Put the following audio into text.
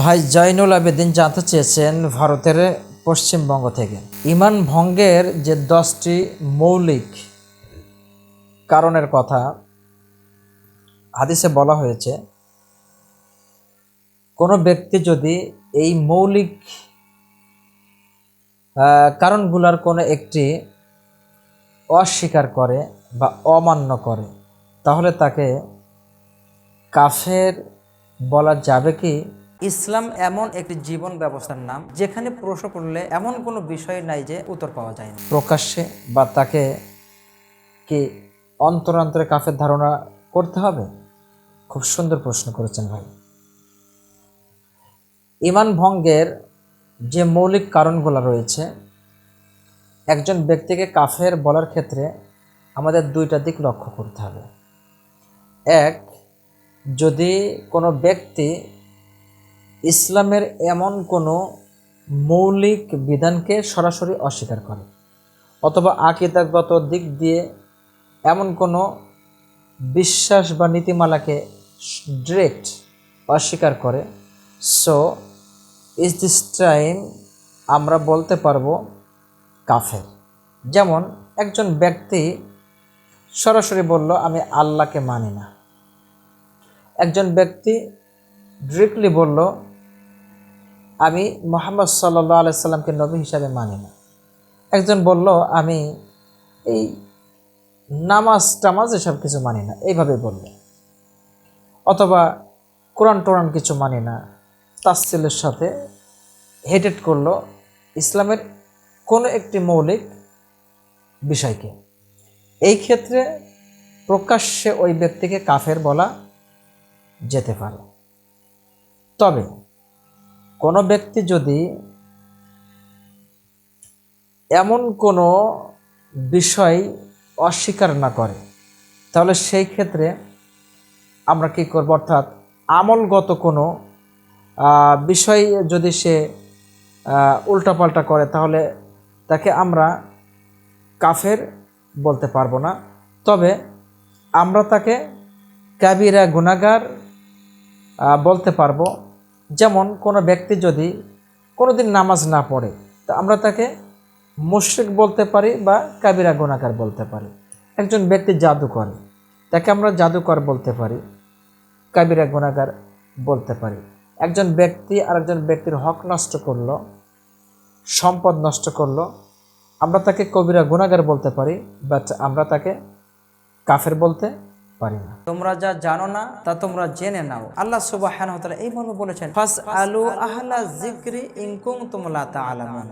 ভাই জয়নুল আবেদিন জানতে চেয়েছেন ভারতের পশ্চিমবঙ্গ থেকে। ইমান ভঙ্গের যে দশটি মৌলিক কারণের কথা হাদিসে বলা হয়েছে, কোনো ব্যক্তি যদি এই মৌলিক কারণগুলোর কোনো একটি অস্বীকার করে বা অমান্য করে, তাহলে তাকে কাফের বলা যাবে কি? ইসলাম এমন একটি জীবন ব্যবস্থার নাম, যেখানে প্রশ্ন করলে এমন কোনো বিষয় নাই যে উত্তর পাওয়া যায় না। প্রকাশ্যে বা তাকে কি অন্তরান্তরে কাফের ধারণা করতে হবে? খুব সুন্দর প্রশ্ন করেছেন ভাই। ইমান ভঙ্গের যে মৌলিক কারণগুলো রয়েছে, একজন ব্যক্তিকে কাফের বলার ক্ষেত্রে আমাদের দুইটা দিক লক্ষ্য করতে হবে। এক, যদি কোনো ব্যক্তি ইসলামের এমন কোনো মৌলিক বিধানকে সরাসরি অস্বীকার করে, অথবা আকিদাগত দিক দিয়ে এমন কোনো বিশ্বাস বা নীতিমালাকে ডিরেক্ট অস্বীকার করে। সো ইজ দিস টাইম আমরা বলতে পারব কাফের। যেমন একজন ব্যক্তি সরাসরি বলল, আমি আল্লাহকে মানি না। একজন ব্যক্তি ডিরেক্টলি বলল আমি মোহাম্মদ সাল্লা সাল্লাহ আলাইসাল্লামকে নবী হিসাবে মানি না। একজন বলল, আমি এই নামাজ টামাজ এসব কিছু মানি না। এইভাবে বলল। অথবা কোরআন টোরান কিছু মানি না। তাসিলের সাথে হেটেড করল ইসলামের কোনো একটি মৌলিক বিষয়কে। এই ক্ষেত্রে প্রকাশ্যে ওই ব্যক্তিকে কাফের বলা যেতে পারে। তবে কোনো ব্যক্তি যদি এমন কোনো বিষয় অস্বীকার না করে তাহলে সেই ক্ষেত্রে আমরা কি করব? অর্থাৎ আমলগত কোনো বিষয় যদি সে উল্টাপাল্টা করে তাহলে তাকে আমরা কাফের বলতে পারব না। তবে আমরা তাকে কাবিরা গুনাগার আহ, বলতে পারব। যেমন কোনো ব্যক্তি যদি কোনো দিন নামাজ না পড়ে, তা আমরা তাকে মুশ্রিক বলতে পারি বা কাবিরা গুনাগার বলতে পারি। একজন ব্যক্তি জাদু করে তাকে আমরা জাদুকর বলতে পারি, কাবিরা গুনাগার বলতে পারি। একজন ব্যক্তি আরেকজন ব্যক্তির হক নষ্ট করল, সম্পদ নষ্ট করল, আমরা তাকে কবিরা গুনাগার বলতে পারি বাট আমরা তাকে কাফের বলতে পারি না। তোমরা যা জানো না, তা তোমরা জেনে নাও। আল্লাহ সুবাহ এই মর্মে বলেছেন জিক্রি ইনকুম তোমলা